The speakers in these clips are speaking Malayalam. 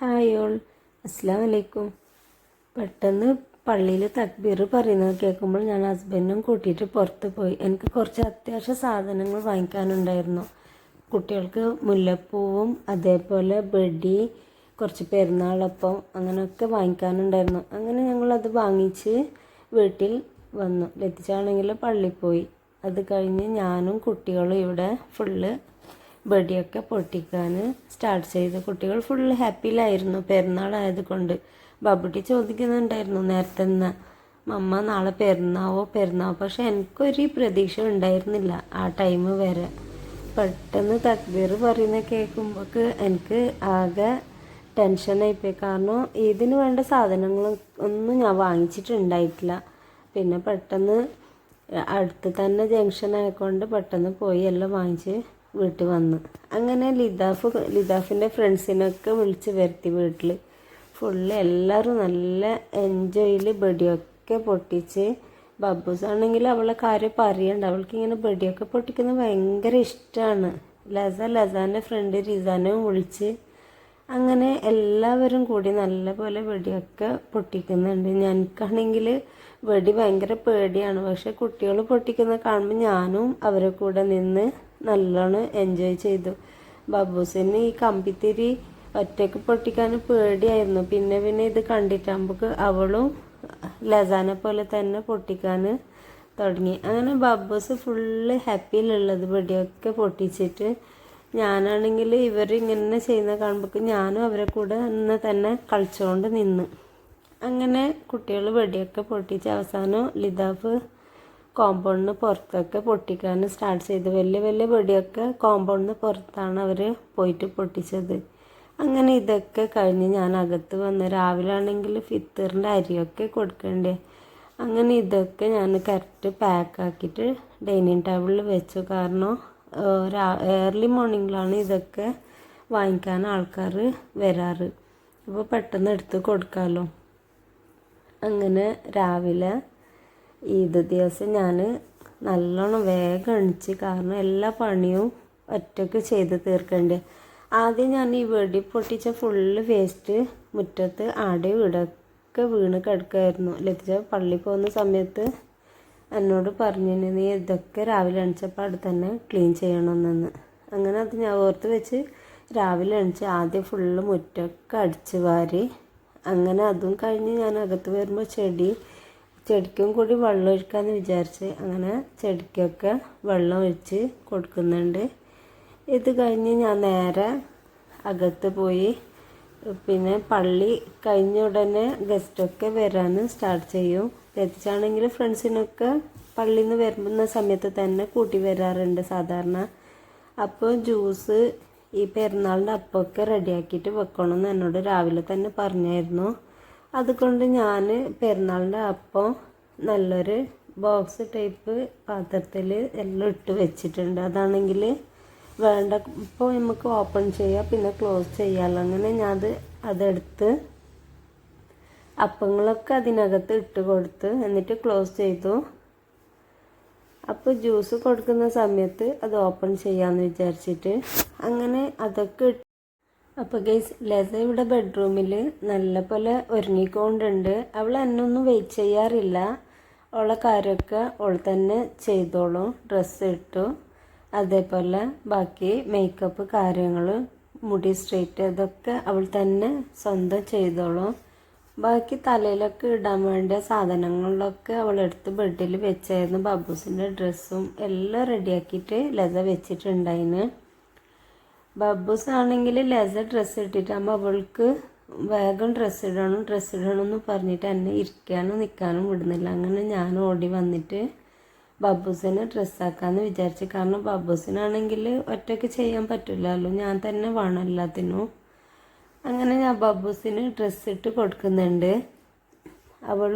Hi all. അസ്സാം വലൈക്കും പെട്ടെന്ന് പള്ളിയിൽ തക്ബീർ പറയുന്നത് കേൾക്കുമ്പോൾ ഞാൻ ഹസ്ബൻഡും കൂട്ടിയിട്ട് പുറത്ത് പോയി. എനിക്ക് കുറച്ച് അത്യാവശ്യ സാധനങ്ങൾ വാങ്ങിക്കാനുണ്ടായിരുന്നു. കുട്ടികൾക്ക് മുല്ലപ്പൂവും അതേപോലെ ബെഡി കുറച്ച് പെരുന്നാളപ്പം അങ്ങനെയൊക്കെ വാങ്ങിക്കാനുണ്ടായിരുന്നു. അങ്ങനെ ഞങ്ങളത് വാങ്ങിച്ച് വീട്ടിൽ വന്നു. ലത്തിച്ചാണെങ്കിൽ പള്ളിയിൽ പോയി. അത് കഴിഞ്ഞ് ഞാനും കുട്ടികളും ഇവിടെ ഫുള്ള് വെടിയൊക്കെ പൊട്ടിക്കാൻ സ്റ്റാർട്ട് ചെയ്തു. കുട്ടികൾ ഫുൾ ഹാപ്പിയിലായിരുന്നു പെരുന്നാളായത് കൊണ്ട് ബബുട്ടി ചോദിക്കുന്നുണ്ടായിരുന്നു നേരത്തെ നിന്ന് മമ്മ നാളെ പെരുന്നാവോ? പെരുന്നാവോ? പക്ഷെ എനിക്കൊരു പ്രതീക്ഷ ഉണ്ടായിരുന്നില്ല ആ ടൈം വരെ. പെട്ടെന്ന് തക്ബീർ പറയുന്ന കേൾക്കുമ്പോൾക്ക് എനിക്ക് ആകെ ടെൻഷനായിപ്പോയി കാരണം ഇതിന് വേണ്ട സാധനങ്ങൾ ഒന്നും ഞാൻ വാങ്ങിച്ചിട്ടുണ്ടായിട്ടില്ല. പിന്നെ പെട്ടെന്ന് അടുത്ത് തന്നെ ജംഗ്ഷൻ ആയതുകൊണ്ട് പെട്ടെന്ന് പോയി എല്ലാം വാങ്ങിച്ച് വീട്ടിൽ വന്ന്. അങ്ങനെ ലിതാഫ് ലിതാഫിന്റെ ഫ്രണ്ട്സിനൊക്കെ വിളിച്ച് വരുത്തി വീട്ടിൽ ഫുള്ള് എല്ലാവരും നല്ല എൻജോയിൽ ബെടിയൊക്കെ പൊട്ടിച്ച്. ബബ്ബൂസ് ആണെങ്കിൽ അവളെ കാര്യം പറയണ്ട. അവൾക്ക് ഇങ്ങനെ ബെടിയൊക്കെ പൊട്ടിക്കുന്നത് ഭയങ്കര ഇഷ്ടമാണ് ലസ ലസാന്റെ ഫ്രണ്ട് റിസാനും വിളിച്ച് അങ്ങനെ എല്ലാവരും കൂടി നല്ലപോലെ വെടിയൊക്കെ പൊട്ടിക്കുന്നുണ്ട്. ഞങ്ങൾക്കാണെങ്കിൽ വെടി ഭയങ്കര പേടിയാണ്. പക്ഷെ കുട്ടികൾ പൊട്ടിക്കുന്നത് കാണുമ്പോൾ ഞാനും അവരെ കൂടെ നിന്ന് നല്ലോണം എൻജോയ് ചെയ്തു. ബബൂസിന് ഈ കമ്പിത്തിരി ഒറ്റയ്ക്ക് പൊട്ടിക്കാൻ പേടിയായിരുന്നു. പിന്നെ പിന്നെ ഇത് കണ്ടിട്ട് കണ്ടിട്ടാകുമ്പോൾ അവളും ലസാനെ പോലെ തന്നെ പൊട്ടിക്കാൻ തുടങ്ങി. അങ്ങനെ ബബ്ബൂസ് ഫുള്ള് ഹാപ്പിയിലുള്ളത് വെടിയൊക്കെ പൊട്ടിച്ചിട്ട് ഞാനാണെങ്കിൽ ഇവർ ഇങ്ങനെ ചെയ്യുന്ന കാണുമ്പോൾ ഞാനും അവരെ കൂടെ അന്ന് തന്നെ കളിച്ചുകൊണ്ട് നിന്ന്. അങ്ങനെ കുട്ടികൾ വെടിയൊക്കെ പൊട്ടിച്ച് അവസാനം ലിതാഫ് കോമ്പൗണ്ടിന് പുറത്തൊക്കെ പൊട്ടിക്കാൻ സ്റ്റാർട്ട് ചെയ്ത്. വലിയ വലിയ വെടിയൊക്കെ കോമ്പൗണ്ടിന് പുറത്താണ് അവർ പോയിട്ട് പൊട്ടിച്ചത്. അങ്ങനെ ഇതൊക്കെ കഴിഞ്ഞ് ഞാൻ അകത്ത് വന്ന് രാവിലെ ആണെങ്കിൽ ഫിത്തറിന്റെ അരിയൊക്കെ കൊടുക്കണ്ടേ. അങ്ങനെ ഇതൊക്കെ ഞാൻ കറക്റ്റ് പാക്കാക്കിയിട്ട് ഡൈനിങ് ടേബിളിൽ വെച്ചു. കാരണം ഏർലി മോർണിംഗിലാണ് ഇതൊക്കെ വാങ്ങിക്കാൻ ആൾക്കാർ വരാറ്. അപ്പോൾ പെട്ടെന്ന് എടുത്ത് കൊടുക്കാമല്ലോ അങ്ങനെ രാവിലെ ഈദ് ദിവസം ഞാൻ നല്ലോണം വേഗം അണിച്ച് കാരണം എല്ലാ പണിയും ഒറ്റയ്ക്ക് ചെയ്ത് തീർക്കണ്ടേ. ആദ്യം ഞാൻ ഈ വെടി പൊട്ടിച്ച ഫുള്ള് വേസ്റ്റ് മുറ്റത്ത് ആടെ വീടൊക്കെ വീണ് കിടക്കുമായിരുന്നു ലഭിച്ച പള്ളി പോകുന്ന സമയത്ത് എന്നോട് പറഞ്ഞു നീ ഇതൊക്കെ രാവിലെ എണിച്ചപ്പോൾ അവിടെ തന്നെ ക്ലീൻ ചെയ്യണമെന്നു. അങ്ങനെ അത് ഞാൻ ഓർത്ത് വെച്ച് രാവിലെ അണിച്ച് ആദ്യം ഫുള്ള് മുറ്റൊക്കെ അടിച്ച് വാരി അങ്ങനെ അതും കഴിഞ്ഞ് ഞാൻ അകത്ത് വരുമ്പോൾ ചെടി ചെടിക്കും കൂടി വെള്ളം ഒഴിക്കാമെന്ന് വിചാരിച്ച് അങ്ങനെ ചെടിക്കൊക്കെ വെള്ളം ഒഴിച്ച് കൊടുക്കുന്നുണ്ട്. ഇത് കഴിഞ്ഞ് ഞാൻ നേരെ അകത്ത് പോയി. പിന്നെ പള്ളി കഴിഞ്ഞ ഉടനെ ഗസ്റ്റൊക്കെ വരാൻ സ്റ്റാർട്ട് ചെയ്യും. എത്തിച്ചാണെങ്കിൽ ഫ്രണ്ട്സിനൊക്കെ പള്ളിയിൽ നിന്ന് വരുന്ന സമയത്ത് തന്നെ കൂട്ടി വരാറുണ്ട് സാധാരണ. അപ്പോൾ ജ്യൂസ് ഈ പെരുന്നാളിന്റെ അപ്പമൊക്കെ റെഡിയാക്കിയിട്ട് വെക്കണമെന്ന് എന്നോട് രാവിലെ തന്നെ പറഞ്ഞായിരുന്നു. അതുകൊണ്ട് ഞാൻ പെരുന്നാളിന്റെ അപ്പം നല്ലൊരു ബോക്സ് ടൈപ്പ് പാത്രത്തിൽ എല്ലാം ഇട്ട് വെച്ചിട്ടുണ്ട്. അതാണെങ്കിൽ വേണ്ട. ഇപ്പോൾ നമുക്ക് ഓപ്പൺ ചെയ്യാം പിന്നെ ക്ലോസ് ചെയ്യാമല്ലോ അങ്ങനെ ഞാൻ അത് അതെടുത്ത് അപ്പങ്ങളൊക്കെ അതിനകത്ത് ഇട്ട് കൊടുത്ത് എന്നിട്ട് ക്ലോസ് ചെയ്തു. അപ്പോൾ ജ്യൂസ് കൊടുക്കുന്ന സമയത്ത് അത് ഓപ്പൺ ചെയ്യാമെന്ന് വിചാരിച്ചിട്ട് അങ്ങനെ അതൊക്കെ അപ്പോൾ ഗൈസ് ലത ഇവിടെ ബെഡ്റൂമിൽ നല്ല പോലെ ഒരുങ്ങിക്കൊണ്ടുണ്ട്. അവൾ എന്നൊന്നും വെയിറ്റ് ചെയ്യാറില്ല. ഉള്ള കാര്യമൊക്കെ അവൾ തന്നെ ചെയ്തോളും. ഡ്രസ്സ് ഇട്ടു. അതേപോലെ ബാക്കി മേക്കപ്പ് കാര്യങ്ങൾ മുടി സ്ട്രെയിറ്റ് അതൊക്കെ അവൾ തന്നെ സ്വന്തം ചെയ്തോളും. ബാക്കി തലയിലൊക്കെ ഇടാൻ വേണ്ട സാധനങ്ങളിലൊക്കെ അവൾ എടുത്ത് ബെഡിൽ വെച്ചായിരുന്നു. ബാബൂസിന്റെ ഡ്രസ്സും എല്ലാം റെഡിയാക്കിയിട്ട് ലത വെച്ചിട്ടുണ്ടായിന്. ബബ്ബൂസ് ആണെങ്കിൽ ലെസർ ഡ്രസ്സ് ഇട്ടിട്ടാകുമ്പോൾ അവൾക്ക് വേഗം ഡ്രസ്സ് ഇടണം ഡ്രസ്സ് ഇടണം എന്ന് പറഞ്ഞിട്ട് എന്നെ ഇരിക്കാനും നിൽക്കാനും വിടുന്നില്ല. അങ്ങനെ ഞാൻ ഓടി വന്നിട്ട് ബബ്ബൂസിനെ ഡ്രസ്സാക്കാമെന്ന് വിചാരിച്ചു. കാരണം ബബ്ബൂസിനാണെങ്കിൽ ഒറ്റയ്ക്ക് ചെയ്യാൻ പറ്റില്ലല്ലോ. ഞാൻ തന്നെ വേണം എല്ലാത്തിനും. അങ്ങനെ ഞാൻ ബബ്ബൂസിന് ഡ്രസ്സ് ഇട്ട് കൊടുക്കുന്നുണ്ട്. അവൾ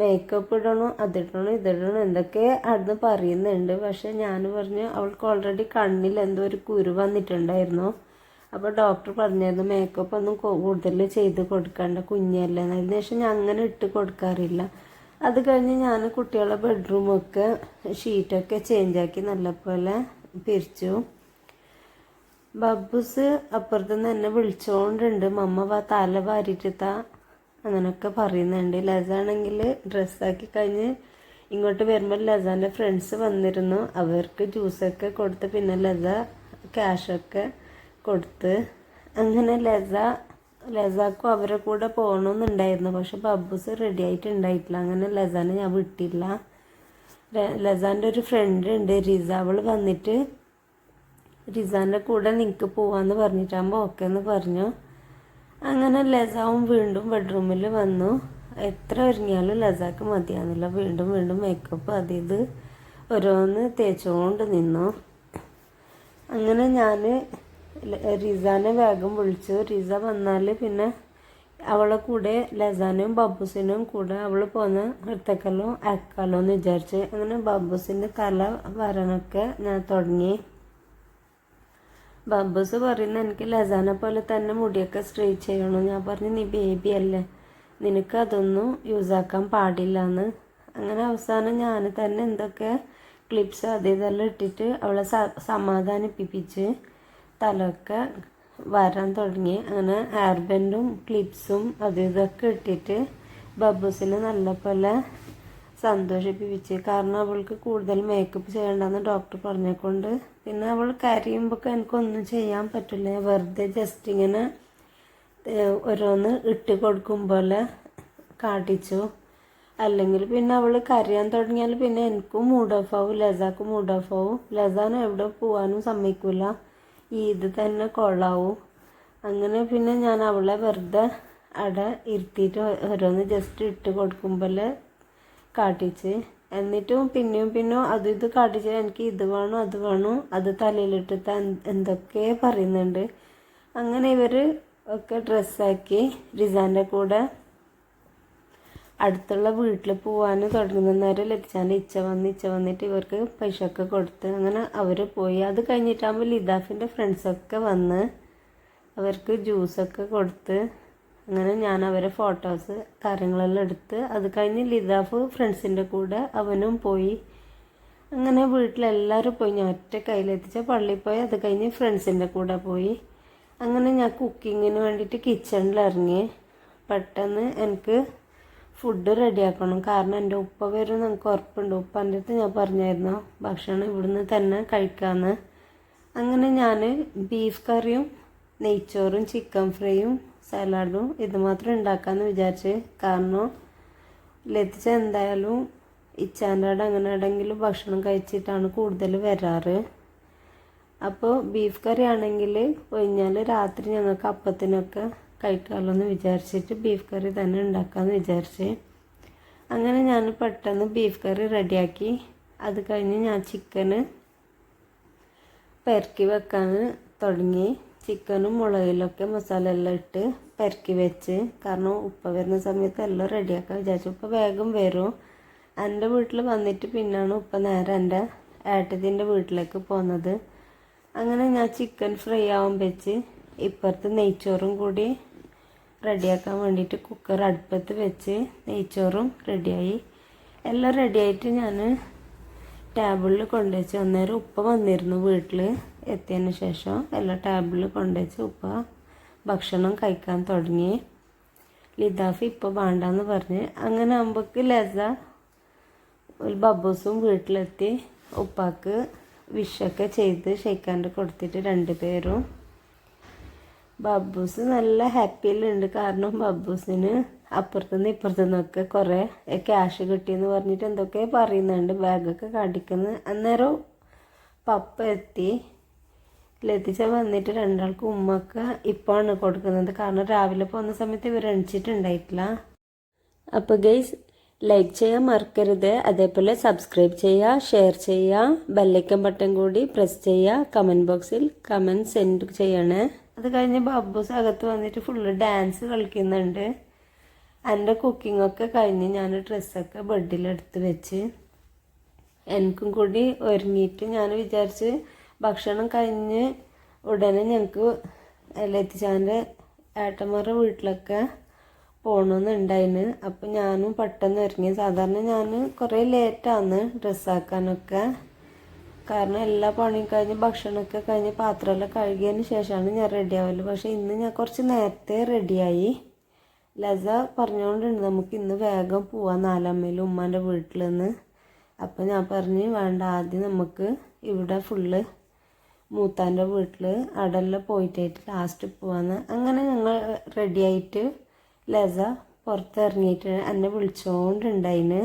മേക്കപ്പ് ഇടണോ അതിടണോ ഇതിടണോ എന്തൊക്കെ അവിടുന്ന് പറയുന്നുണ്ട്. പക്ഷെ ഞാൻ പറഞ്ഞു അവൾക്ക് ഓൾറെഡി കണ്ണിൽ എന്തോ ഒരു കുരു വന്നിട്ടുണ്ടായിരുന്നു. അപ്പോൾ ഡോക്ടർ പറഞ്ഞായിരുന്നു മേക്കപ്പ് ഒന്നും കൂടുതൽ ചെയ്ത് കൊടുക്കണ്ട കുഞ്ഞല്ലേ അതിന് ശേഷം ഞാൻ അങ്ങനെ ഇട്ട് കൊടുക്കാറില്ല. അത് കഴിഞ്ഞ് ഞാൻ കുട്ടികളെ ബെഡ്റൂമൊക്കെ ഷീറ്റൊക്കെ ചേഞ്ചാക്കി നല്ലപോലെ പിരിച്ചു. ബബ്ബൂസ് അപ്പുറത്തുനിന്ന് എന്നെ വിളിച്ചോണ്ടുണ്ട്. മമ്മ വാ തല വാരിട്ടിത്താ അങ്ങനൊക്കെ പറയുന്നുണ്ട്. ലസാണെങ്കിൽ ഡ്രസ്സാക്കി കഴിഞ്ഞ് ഇങ്ങോട്ട് വരുമ്പോൾ ലസാന്റെ ഫ്രണ്ട്സ് വന്നിരുന്നു. അവർക്ക് ജ്യൂസൊക്കെ കൊടുത്ത് പിന്നെ ലസ ക്യാഷൊക്കെ കൊടുത്ത്. അങ്ങനെ ലസ ലസാക്കും അവരെ കൂടെ പോകണമെന്നുണ്ടായിരുന്നു പക്ഷെ ബബ്ബൂസ് റെഡി ആയിട്ടുണ്ടായിട്ടില്ല. അങ്ങനെ ലസാനെ ഞാൻ വിട്ടില്ല. ലസാന്റെ ഒരു ഫ്രണ്ട് ഉണ്ട്. റിസ. അവൾ വന്നിട്ട് റിസാന്റെ കൂടെ നിനക്ക് പോവാന്ന് പറഞ്ഞിട്ടാകുമ്പോൾ ഓക്കെ എന്ന് പറഞ്ഞു. അങ്ങനെ ലസാവും വീണ്ടും ബെഡ്റൂമിൽ വന്നു. എത്ര ഒരുങ്ങിയാലും ലസാക്ക് മതിയാകുന്നില്ല വീണ്ടും വീണ്ടും മേക്കപ്പ് അത് ഇത് ഓരോന്ന് തേച്ചുകൊണ്ട് നിന്നു. അങ്ങനെ ഞാൻ റിസാനെ വേഗം വിളിച്ചു. റിസ വന്നാൽ പിന്നെ അവളെ കൂടെ ലസാനും ബബ്ബുസിനും കൂടെ അവൾ പോന്ന എടുത്തേക്കല്ലോ അയക്കാലോ എന്ന് വിചാരിച്ച്. അങ്ങനെ ബബ്ബുസിന്റെ തല വരാനൊക്കെ ഞാൻ തുടങ്ങി. ബബ്ബൂസ് പറയുന്ന എനിക്ക് ലസാന പോലെ തന്നെ മുടിയൊക്കെ സ്ട്രെയിറ്റ് ചെയ്യണം. ഞാൻ പറഞ്ഞു നീ ബേബി അല്ലേ? നിനക്ക് അതൊന്നും യൂസ് ആക്കാൻ പാടില്ല എന്ന്. അങ്ങനെ അവസാനം ഞാൻ തന്നെ എന്തൊക്കെ ക്ലിപ്സ് അത് ഇതെല്ലാം ഇട്ടിട്ട് അവളെ സ- സമാധാനിപ്പിപ്പിച്ച് തലയൊക്കെ വരാൻ തുടങ്ങി. അങ്ങനെ ഹെയർ ബെൻഡും ക്ലിപ്സും അത് ഇതൊക്കെ ഇട്ടിട്ട് ബബ്ബൂസിനെ നല്ലപോലെ സന്തോഷിപ്പിച്ച് കാരണം അവൾക്ക് കൂടുതൽ മേക്കപ്പ് ചെയ്യണ്ടെന്ന് ഡോക്ടർ പറഞ്ഞുകൊണ്ട് പിന്നെ അവൾ കരയുമ്പോൾ എനിക്കൊന്നും ചെയ്യാൻ പറ്റില്ല. വെറുതെ ജസ്റ്റ് ഇങ്ങനെ ഓരോന്ന് ഇട്ട് കൊടുക്കും പോലെ കാട്ടിച്ചു. അല്ലെങ്കിൽ പിന്നെ അവൾ കരയാൻ തുടങ്ങിയാൽ പിന്നെ എനിക്കും മൂഡ് ഓഫ് ആവും. ലസാക്കും മൂഡ് ഓഫ് ആവും. ലസാന് എവിടെ പോകാനും സമ്മതിക്കില്ല ഇത് തന്നെ കൊള്ളാവും. അങ്ങനെ പിന്നെ ഞാൻ അവളെ വെറുതെ അവിടെ ഇരുത്തിയിട്ട് ഓരോന്ന് ജസ്റ്റ് ഇട്ട് കൊടുക്കുമ്പോൾ കാട്ടിച്ച്. എന്നിട്ടും പിന്നെയും പിന്നെയും അത് ഇത് കാട്ടിച്ച് എനിക്ക് ഇത് വേണം അത് വേണം അത് തലയിലിട്ടിട്ട് എന്തൊക്കെ പറയുന്നുണ്ട്. അങ്ങനെ ഇവർ ഒക്കെ ഡ്രസ്സാക്കി റിസാന്റെ കൂടെ അടുത്തുള്ള വീട്ടിൽ പോവാൻ തുടങ്ങുന്ന. നേരം ലഭിച്ചാന്റെ ഇച്ച വന്ന് ഇച്ച വന്നിട്ട് ഇവർക്ക് പൈസ ഒക്കെ കൊടുത്ത് അങ്ങനെ അവർ പോയി. അത് കഴിഞ്ഞിട്ടാകുമ്പോൾ ലിതാഫിന്റെ ഫ്രണ്ട്സൊക്കെ വന്ന് അവർക്ക് ജ്യൂസൊക്കെ കൊടുത്ത് അങ്ങനെ ഞാൻ അവരെ ഫോട്ടോസ് കാര്യങ്ങളെല്ലാം എടുത്ത് അത് കഴിഞ്ഞ് ലിതാഫ് ഫ്രണ്ട്സിന്റെ കൂടെ അവനും പോയി. അങ്ങനെ വീട്ടിലെല്ലാവരും പോയി. ഞാൻ ഒറ്റ കയ്യിലെത്തിച്ച പള്ളിയിൽ പോയി. അത് കഴിഞ്ഞ് ഫ്രണ്ട്സിന്റെ കൂടെ പോയി. അങ്ങനെ ഞാൻ കുക്കിങ്ങിന് വേണ്ടിയിട്ട് കിച്ചണിൽ ഇറങ്ങി. പെട്ടെന്ന് എനിക്ക് ഫുഡ് റെഡിയാക്കണം കാരണം എന്റെ ഉപ്പ വരും നമുക്ക് ഉറപ്പുണ്ട്. ഉപ്പന്റെ അടുത്ത് ഞാൻ പറഞ്ഞായിരുന്നു ഭക്ഷണം ഇവിടുന്ന് തന്നെ കഴിക്കാമെന്ന് അങ്ങനെ ഞാൻ ബീഫ് കറിയും നെയ്ച്ചോറും ചിക്കൻ ഫ്രൈയും സലാഡും ഇത് മാത്രം ഉണ്ടാക്കാമെന്ന് വിചാരിച്ച്. കാരണം ലത്തിച്ച എന്തായാലും ഇച്ചാന്റെ അവിടെ അങ്ങനെ എവിടെയെങ്കിലും ഭക്ഷണം കഴിച്ചിട്ടാണ് കൂടുതൽ വരാറ്. അപ്പോൾ ബീഫ് കറി ആണെങ്കിൽ ഒഴിഞ്ഞാൽ രാത്രി ഞങ്ങൾക്ക് അപ്പത്തിനൊക്കെ കഴിക്കാമല്ലോ എന്ന് വിചാരിച്ചിട്ട് ബീഫ് കറി തന്നെ ഉണ്ടാക്കാമെന്ന് വിചാരിച്ച്. അങ്ങനെ ഞാൻ പെട്ടെന്ന് ബീഫ് കറി റെഡിയാക്കി. അത് കഴിഞ്ഞ് ഞാൻ ചിക്കന് പെരക്കി വെക്കാൻ തുടങ്ങി. ചിക്കനും മുളകിലൊക്കെ മസാല എല്ലാം ഇട്ട് പെരക്കി വെച്ച്. കാരണം ഉപ്പ വരുന്ന സമയത്ത് എല്ലാം റെഡിയാക്കാൻ വിചാരിച്ചു. ഉപ്പ വേഗം വരും. എന്റെ വീട്ടിൽ വന്നിട്ട് പിന്നാണ് ഉപ്പ നേരെ എന്റെ ഏട്ടത്തിന്റെ വീട്ടിലേക്ക് പോകുന്നത് അങ്ങനെ ഞാൻ ചിക്കൻ ഫ്രൈ ആവാൻ വെച്ച് ഇപ്പുറത്ത് നെയ്ച്ചോറും കൂടി റെഡിയാക്കാൻ വേണ്ടിയിട്ട് കുക്കർ അടുപ്പത്ത് വെച്ച് നെയ്ച്ചോറും റെഡിയായി. എല്ലാം റെഡിയായിട്ട് ഞാൻ ടേബിളിൽ കൊണ്ടുവച്ച് അന്നേരം ഉപ്പ വന്നിരുന്നു വീട്ടിൽ എത്തിയതിന് ശേഷം എല്ലാം ടേബിളിൽ കൊണ്ടുവച്ച് ഉപ്പ ഭക്ഷണം കഴിക്കാൻ തുടങ്ങി. ലിതാഫ് ഇപ്പോൾ വേണ്ടാന്ന് പറഞ്ഞ്. അങ്ങനെ ആകുമ്പോൾക്ക് ലസ ഒരു ബബൂസും വീട്ടിലെത്തി. ഉപ്പാക്ക് വിഷൊക്കെ ചെയ്ത് ഷെയ്ക്കാന്റെ കൊടുത്തിട്ട് രണ്ടുപേരും. ബബ്ബൂസ് നല്ല ഹാപ്പിയിലുണ്ട് കാരണം ബബ്ബൂസിന് അപ്പുറത്തുനിന്ന് ഇപ്പുറത്തുനിന്നൊക്കെ കുറേ ക്യാഷ് കിട്ടിയെന്ന് പറഞ്ഞിട്ട് എന്തൊക്കെ പറയുന്നുണ്ട്. ബാഗൊക്കെ കാണിക്കുന്നു അന്നേരം പപ്പ എത്തി. ലത്തിച്ച വന്നിട്ട് രണ്ടാൾക്കും ഉമ്മക്ക് ഇപ്പോഴാണ് കൊടുക്കുന്നത്. കാരണം രാവിലെ പോകുന്ന സമയത്ത് ഇവർ എണിച്ചിട്ടുണ്ടായിട്ടില്ല. അപ്പോൾ ഗൈസ് ലൈക്ക് ചെയ്യാൻ മറക്കരുത്. അതേപോലെ സബ്സ്ക്രൈബ് ചെയ്യുക ഷെയർ ചെയ്യുക ബെല്ലൈക്കൻ ബട്ടൺ കൂടി പ്രസ് ചെയ്യുക കമന്റ് ബോക്സിൽ കമന്റ് സെൻഡ് ചെയ്യണേ. അത് കഴിഞ്ഞ് ബാബുസ് അകത്ത് വന്നിട്ട് ഫുള്ള് ഡാൻസ് കളിക്കുന്നുണ്ട്. എന്റെ കുക്കിങ്ങൊക്കെ കഴിഞ്ഞ് ഞാൻ ഡ്രസ്സൊക്കെ ബെഡിലെടുത്ത് വെച്ച് എനിക്കും കൂടി ഒരുങ്ങിയിട്ട് ഞാൻ വിചാരിച്ച് ഭക്ഷണം കഴിഞ്ഞ് ഉടനെ ഞങ്ങൾക്ക് ലത്തിച്ചാന്റെ ഏട്ടന്മാരുടെ വീട്ടിലൊക്കെ പോകണമെന്നുണ്ടായിന് അപ്പോൾ ഞാനും പെട്ടെന്ന് ഒരുങ്ങി. സാധാരണ ഞാൻ കുറേ ലേറ്റാണ് ഡ്രസ്സാക്കാനൊക്കെ കാരണം എല്ലാ പണിയും കഴിഞ്ഞ് ഭക്ഷണമൊക്കെ കഴിഞ്ഞ് പാത്രമെല്ലാം കഴുകിയതിന് ശേഷമാണ് ഞാൻ റെഡി പക്ഷേ പക്ഷെ ഇന്ന് ഞാൻ കുറച്ച് നേരത്തെ റെഡിയായി ലത പറഞ്ഞുകൊണ്ടുണ്ട് നമുക്ക് ഇന്ന് വേഗം പോവാം നാലമ്മയിൽ ഉമ്മാന്റെ വീട്ടിൽ നിന്ന് അപ്പം ഞാൻ പറഞ്ഞ് വേണ്ട ആദ്യം നമുക്ക് ഇവിടെ ഫുള്ള് മൂത്താന്റെ വീട്ടിൽ അവിടെല്ലാം പോയിട്ടായിട്ട് ലാസ്റ്റ് പോവാന്ന്. അങ്ങനെ ഞങ്ങൾ റെഡിയായിട്ട് ലസ പുറത്തിറങ്ങിയിട്ട് എന്നെ വിളിച്ചോണ്ടുണ്ടായിന്.